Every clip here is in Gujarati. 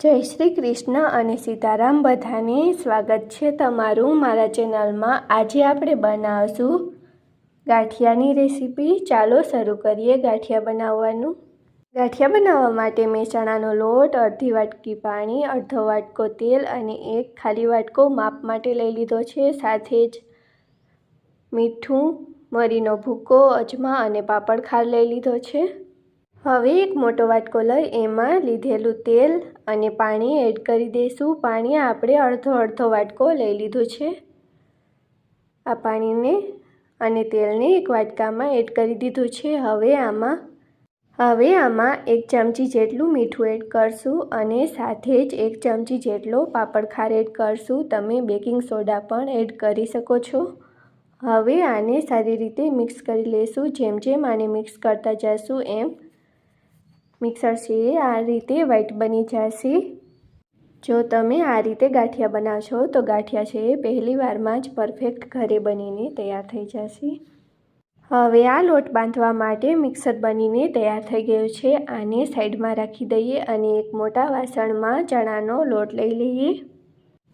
જય શ્રી કૃષ્ણ અને સીતારામ બધાને સ્વાગત છે તમારું મારા ચેનલમાં. આજે આપણે બનાવશું ગાંઠિયાની રેસીપી. ચાલો શરૂ કરીએ ગાંઠિયા બનાવવાનું. ગાંઠિયા બનાવવા માટે મેં ચણાનો લોટ, અડધી વાટકી પાણી, અડધો વાટકો તેલ અને એક ખાલી વાટકો માપ માટે લઈ લીધો છે. સાથે જ મીઠું, મરીનો ભૂકો, અજમા અને પાપડ ખાર લઈ લીધો છે. હવે એક મોટો વાટકો લઈ એમાં લીધેલું તેલ અને પાણી એડ કરી દઈશું. પાણી આપણે અડધો અડધો વાટકો લઈ લીધું છે. આ પાણીને અને તેલને એક વાટકામાં એડ કરી દીધું છે. હવે આમાં હવે આમાં એક ચમચી જેટલું મીઠું એડ કરશું અને સાથે જ એક ચમચી જેટલો પાપડ ખાર એડ કરશું. તમે બેકિંગ સોડા પણ એડ કરી શકો છો. હવે આને સારી રીતે મિક્સ કરી લઈશું જેમ જેમ આને મિક્સ કરતા જઈશું એમ મિક્સર છે, આ રીતે વ્હાઈટ બની જશે. જો તમે આ રીતે ગાંઠિયા બનાવશો, તો ગાંઠિયા છે એ પહેલી વારમાં જ પરફેક્ટ ઘરે બનીને તૈયાર થઈ જશે. હવે આ લોટ બાંધવા માટે મિક્સર બનીને તૈયાર થઈ ગયું છે. આને સાઈડમાં રાખી દઈએ અને એક મોટા વાસણમાં ચણાનો લોટ લઈ લઈએ.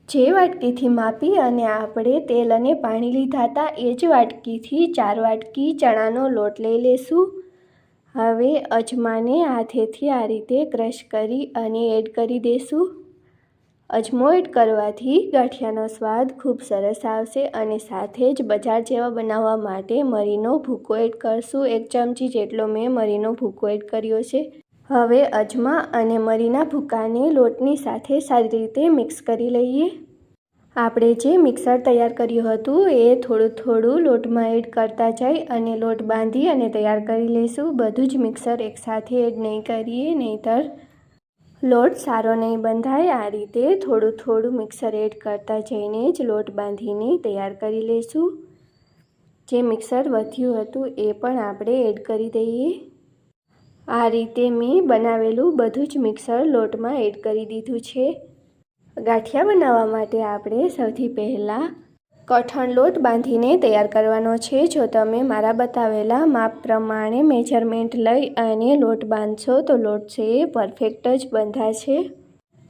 જે વાટકીથી માપી અને આપણે તેલ અને પાણી લીધા હતા એ જ વાટકીથી ચાર વાટકી ચણાનો લોટ લઈ લેશું. હવે અજમાને હાથેથી આ રીતે ક્રશ કરી અને એડ કરી દઈશું અજમો એડ કરવાથી ગાંઠિયાનો સ્વાદ ખૂબ સરસ આવશે અને સાથે જ બજાર જેવા બનાવવા માટે મરીનો ભૂકો એડ કરશું. એક ચમચી જેટલો મેં મરીનો ભૂકો એડ કર્યો છે. હવે અજમા અને મરીના ભૂકાને લોટની સાથે સારી રીતે મિક્સ કરી લઈએ. આપણે જે મિક્સર તૈયાર કર્યું હતું એ થોડું થોડું લોટમાં એડ કરતા જઈ અને લોટ બાંધી અને તૈયાર કરી લઈશું. બધું જ મિક્સર એકસાથે એડ નહીં કરીએ, નહીંતર લોટ સારો નહીં બંધાય. આ રીતે થોડું થોડું મિક્સર એડ કરતા જઈને જ લોટ બાંધીને તૈયાર કરી લઈશું. જે મિક્સર વધ્યું હતું એ પણ આપણે એડ કરી દઈએ. આ રીતે મેં બનાવેલું બધું જ મિક્સર લોટમાં એડ કરી દીધું છે. ગાંઠિયા બનાવવા માટે આપણે સૌથી પહેલાં કઠણ લોટ બાંધીને તૈયાર કરવાનો છે. જો તમે મારા બતાવેલા માપ પ્રમાણે મેજરમેન્ટ લઈ અને લોટ બાંધશો તો લોટ છે એ પરફેક્ટ જ બંધાશે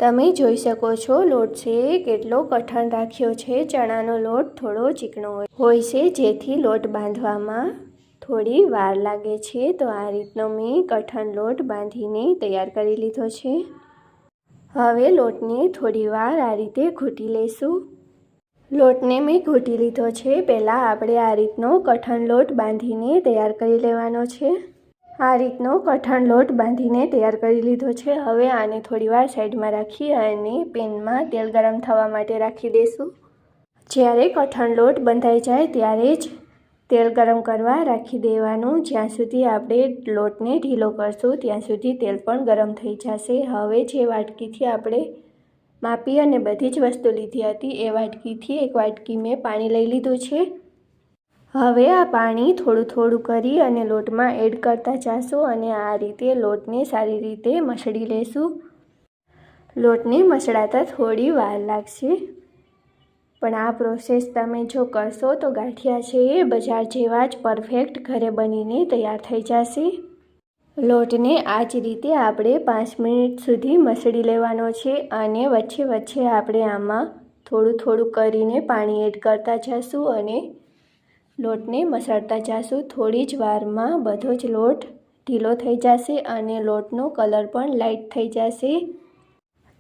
તમે જોઈ શકો છો લોટ છે કેટલો કઠણ રાખ્યો છે. ચણાનો લોટ થોડો ચીકણો હોય છે, જેથી લોટ બાંધવામાં થોડી વાર લાગે છે. તો આ રીતનો મેં કઠણ લોટ બાંધીને તૈયાર કરી લીધો છે. હવે લોટને થોડીવાર આ રીતે ઘૂંટી લઈશું. લોટને મેં ઘૂંટી લીધો છે. પહેલાં આપણે આ રીતનો કઠણ લોટ બાંધીને તૈયાર કરી લેવાનો છે. આ રીતનો કઠણ લોટ બાંધીને તૈયાર કરી લીધો છે. હવે આને થોડીવાર સાઈડમાં રાખી અને પેનમાં તેલ ગરમ થવા માટે રાખી દઈશું. જ્યારે કઠણ લોટ બંધાઈ જાય ત્યારે જ તેલ ગરમ કરવા રાખી દેવાનું. જ્યાં સુધી આપણે લોટને ઢીલો કરશું, ત્યાં સુધી તેલ પણ ગરમ થઈ જશે. હવે જે વાટકીથી આપણે માપી અને બધી જ વસ્તુ લીધી હતી, એ વાટકીથી એક વાટકી મેં પાણી લઈ લીધું છે. હવે આ પાણી થોડું થોડું કરી અને લોટમાં એડ કરતા જશું અને આ રીતે લોટને સારી રીતે મસળી લેશું. લોટને મસળાતા થોડી વાર લાગશે. પણ આ પ્રોસેસ તમે જો કરશો તો ગાંઠિયા છે એ બજાર જેવા જ પરફેક્ટ ઘરે બનીને તૈયાર થઈ જશે. લોટને આ જ રીતે આપણે પાંચ મિનિટ સુધી મસળી લેવાનો છે અને વચ્ચે વચ્ચે આપણે આમાં થોડું થોડું કરીને પાણી એડ કરતા જઈશું અને લોટને મસળતા જઈશું થોડી જ વારમાં બધો જ લોટ ઢીલો થઈ જશે અને લોટનો કલર પણ લાઇટ થઈ જશે.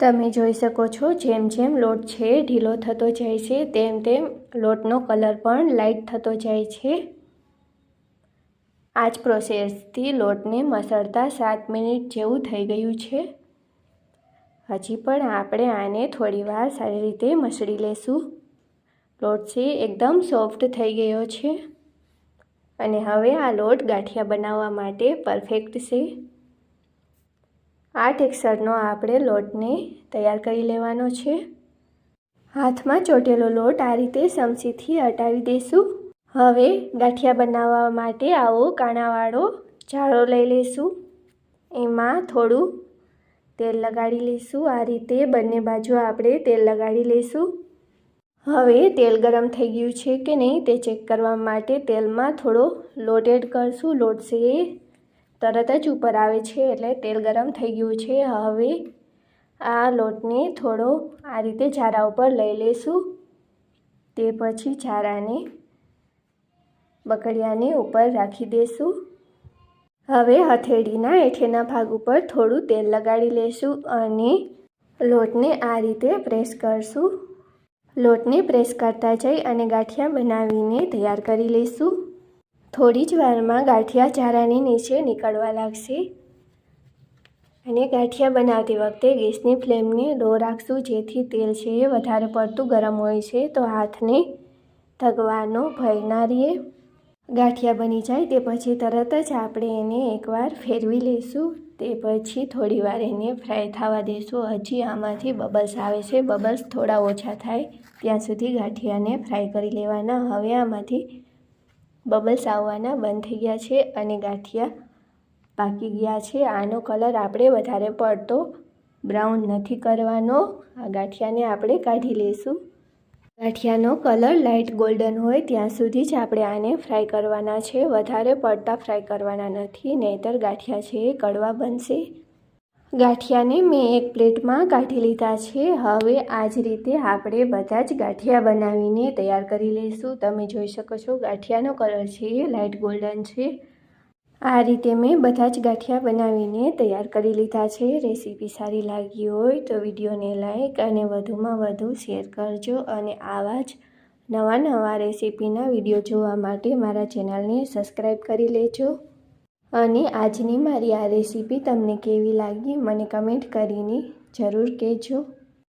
તમે જોઈ શકો છો, જેમ જેમ લોટ છે, ઢીલો થતો જાય છે, તેમ તેમ લોટનો કલર પણ લાઇટ થતો જાય છે. આ જ પ્રોસેસથી લોટને મસળતા સાત મિનિટ જેવું થઈ ગયું છે. હજી પણ આપણે આને થોડીવાર સારી રીતે મસળી લેશું. લોટ છે, એકદમ સોફ્ટ થઈ ગયો છે. અને હવે આ લોટ ગાંઠિયા બનાવવા માટે પરફેક્ટ છે. આ ટેક્સરનો આપણે લોટને તૈયાર કરી લેવાનો છે. હાથમાં ચોટેલો લોટ આ રીતે સમસીથી હટાવી દઈશું હવે ગાંઠિયા બનાવવા માટે આવો કાણાવાળો જાળો લઈ લઈશું એમાં થોડું તેલ લગાડી લઈશું આ રીતે બંને બાજુ આપણે તેલ લગાડી લઈશું હવે તેલ ગરમ થઈ ગયું છે કે નહીં તે ચેક કરવા માટે તેલમાં થોડો લોટ એડ કરશું. લોટ છે તરત જ ઉપર આવે છે એટલે તેલ ગરમ થઈ ગયું છે. હવે આ લોટને થોડો આ રીતે ઝારા ઉપર લઈ લઈશું તે પછી ઝારાને બકડિયાને ઉપર રાખી દેશું. હવે હથેળીના એઠેના ભાગ ઉપર થોડું તેલ લગાડી લેશું અને લોટને આ રીતે પ્રેસ કરશું. લોટને પ્રેસ કરતા જઈ અને ગાંઠિયા બનાવીને તૈયાર કરી લઈશું થોડી જ વારમાં ગાંઠિયા ચારાની નીચે નીકળવા લાગશે. અને ગાંઠિયા બનાવતી વખતે ગેસની ફ્લેમને લો રાખશું, જેથી તેલ છે એ વધારે પડતું ગરમ હોય છે. તો હાથને થગવાનો ભય ના રહીએ. ગાંઠિયા બની જાય તે પછી તરત જ આપણે એને એકવાર ફેરવી લઈશું. તે પછી થોડી વાર એને ફ્રાય થવા દઈશું હજી આમાંથી બબલ્સ આવે છે. બબલ્સ થોડા ઓછા થાય ત્યાં સુધી ગાંઠિયાને ફ્રાય કરી લેવાના. હવે આમાંથી બબલ્સ આવવાના બંધ થઈ ગયા છે અને ગાંઠિયા પાકી ગયા છે. આનો કલર આપણે વધારે પડતો બ્રાઉન નથી કરવાનો. આ ગાંઠિયાને આપણે કાઢી લઈશું. ગાંઠિયાનો કલર લાઇટ ગોલ્ડન હોય ત્યાં સુધી જ આપણે આને ફ્રાય કરવાના છે. વધારે પડતા ફ્રાય કરવાના નથી, નહીતર ગાંઠિયા છે એ કડવા બનશે. ગાંઠિયાને મેં એક પ્લેટમાં કાઢી લીધા છે. હવે આ જ રીતે આપણે બધા જ ગાંઠિયા બનાવીને તૈયાર કરી લઈશું. તમે જોઈ શકો છો ગાંઠિયાનો કલર છે એ લાઇટ ગોલ્ડન છે. આ રીતે મેં બધા જ ગાંઠિયા બનાવીને તૈયાર કરી લીધા છે. રેસીપી સારી લાગી હોય તો વિડીયોને લાઇક અને વધુમાં વધુ શેર કરજો અને આવા જ નવા નવા રેસીપીના વીડિયો જોવા માટે મારા ચેનલને સબસ્ક્રાઈબ કરી લેજો. અને આજની મારી આ રેસીપી તમને કેવી લાગી મને કમેન્ટ કરીને જરૂર કહેજો.